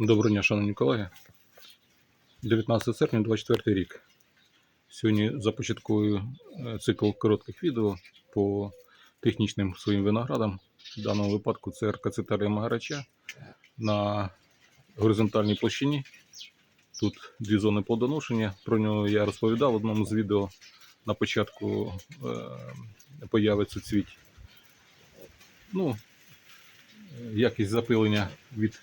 Доброго дня, шановні колеги. 19 серпня 24 рік. Сьогодні започаткую е, цикл коротких відео по технічним своїм виноградам. В даному випадку це аркацитарія магарача на горизонтальній площині. Тут дві зони плодоношення. Про нього я розповідав в одному з відео. На початку е, появи цвіт. Ну, е, якість запилення від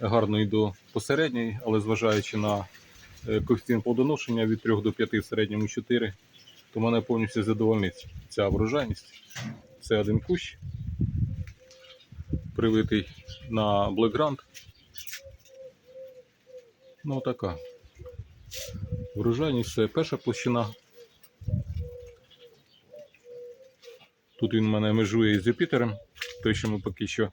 гарної до посередньої, але зважаючи на е, коефіцієнт плодоношення від 3 до 5, в середньому 4, то мене повністю задовольнить ця врожайність. Це один кущ, привитий на Black Grand. Ну така. Врожайність це перша площина. Тут він мене межує з Юпітером, той, що ми поки що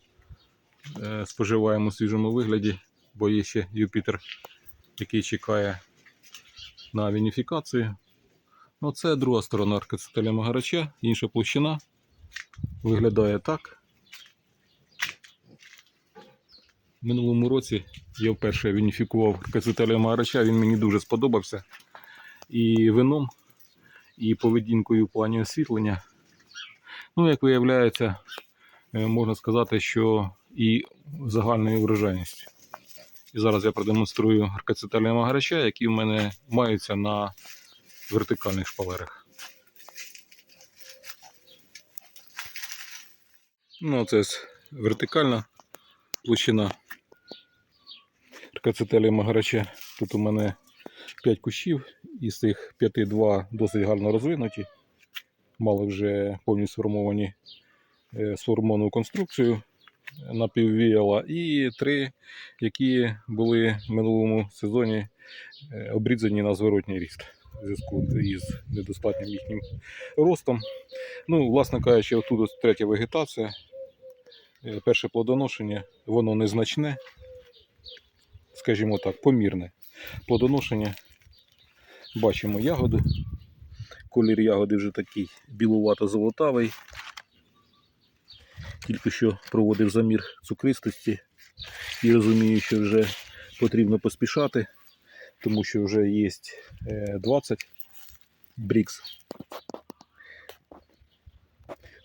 споживаємо у свіжому вигляді, бо є ще Юпітер, який чекає на вініфікацію. Ну, це друга сторона аркацителя Магарача, інша площина. Виглядає так. В минулому році я вперше вініфікував аркацителя Магарача, він мені дуже сподобався. І вином, і поведінкою в плані освітлення. Ну, як виявляється, е, можна сказати, що і загальною врожайністю. І зараз я продемонструю аркацитальні магарача, які в мене маються на вертикальних шпалерах. Ну, це вертикальна площина аркацителі магарача. Тут у мене 5 кущів, із цих 5-2 досить гарно розвинуті. Мали вже повністю сформовані е, сформовану конструкцію напіввіяла, і три, які були в минулому сезоні е, обрізані на зворотній ріст в зв'язку із недостатнім їхнім ростом. Ну, власне кажучи, отут третя вегетація. Е, Перше плодоношення, воно незначне, скажімо так, помірне. Плодоношення бачимо ягоду. Колір ягоди вже такий білувато-золотавий. Тільки що проводив замір цукристості і розумію, що вже потрібно поспішати, тому що вже є е, 20 брікс.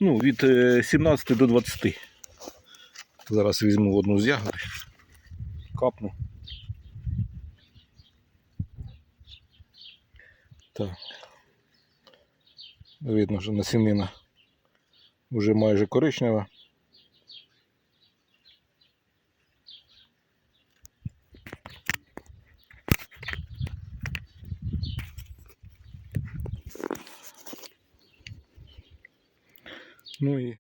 Ну, від е, 17 до 20. Зараз візьму одну з ягод, капну. Так. Видно, що насінина вже майже коричнева. Ну і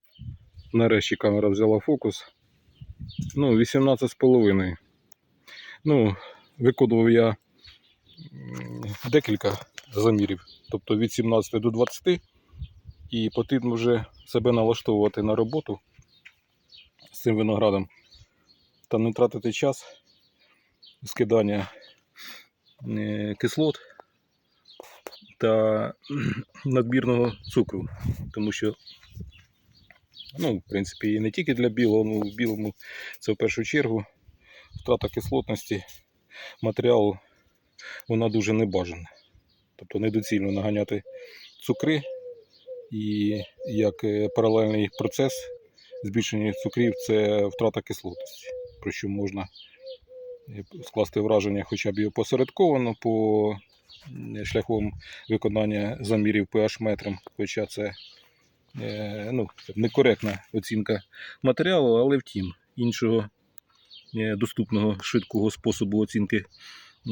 нарешті камера взяла фокус. Ну, 18,5. Ну, виконував я декілька замірів, тобто від 17 до 20, і потрібно вже себе налаштовувати на роботу з цим виноградом та не тратити час скидання е, кислот та надмірного цукру, тому що Ну, в принципі, і не тільки для білого, ну, в білому це в першу чергу втрата кислотності матеріалу, вона дуже небажана. Тобто недоцільно наганяти цукри і як е, паралельний процес збільшення цукрів це втрата кислотності, про що можна е, скласти враження хоча б і опосередковано по шляхом виконання замірів pH метром, хоча це ну, некоректна оцінка матеріалу, але втім, іншого е, доступного швидкого способу оцінки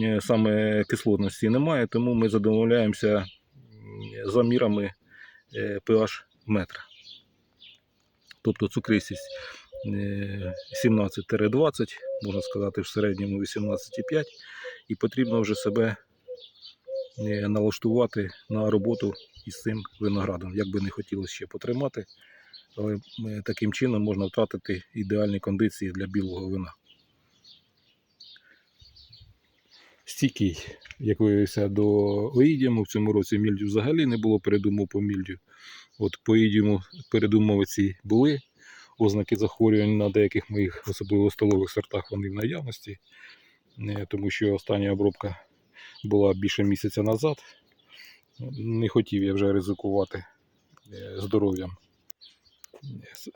е, саме кислотності немає, тому ми задоволяємося м, замірами е, pH метра. Тобто цукристість е, 17-20, можна сказати, в середньому 18,5, і потрібно вже себе е, налаштувати на роботу із цим виноградом. Як би не хотілося ще потримати, але таким чином можна втратити ідеальні кондиції для білого вина. Стійкий, як виявився, до оїдіуму. В цьому році мільдю взагалі не було передумов по мільдю. От по оїдіуму передумови ці були. Ознаки захворювань на деяких моїх, особливо столових сортах, вони в наявності. е, тому що остання обробка була більше місяця назад. Не хотів я вже ризикувати е, здоров'ям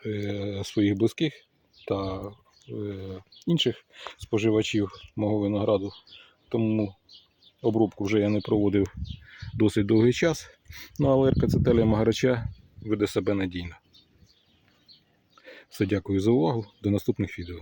е, е, своїх близьких та інших споживачів мого винограду. Тому обробку вже я не проводив досить довгий час. Ну, але РКЦТЛ Магарача веде себе надійно. Все, дякую за увагу. До наступних відео.